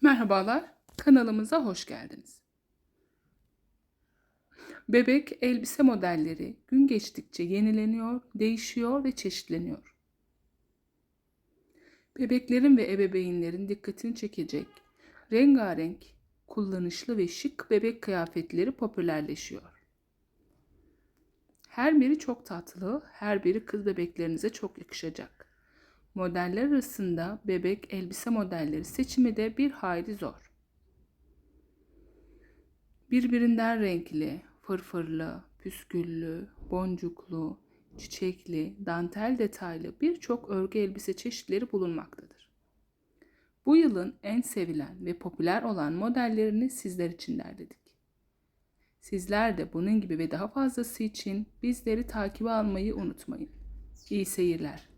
Merhabalar, kanalımıza hoş geldiniz. Bebek elbise modelleri gün geçtikçe yenileniyor, değişiyor ve çeşitleniyor. Bebeklerin ve ebeveynlerin dikkatini çekecek rengarenk, kullanışlı ve şık bebek kıyafetleri popülerleşiyor. Her biri çok tatlı, her biri kız bebeklerinize çok yakışacak. Modeller arasında bebek elbise modelleri seçimi de bir hayli zor. Birbirinden renkli, fırfırlı, püsküllü, boncuklu, çiçekli, dantel detaylı birçok örgü elbise çeşitleri bulunmaktadır. Bu yılın en sevilen ve popüler olan modellerini sizler için derledik. Sizler de bunun gibi ve daha fazlası için bizleri takibe almayı unutmayın. İyi seyirler.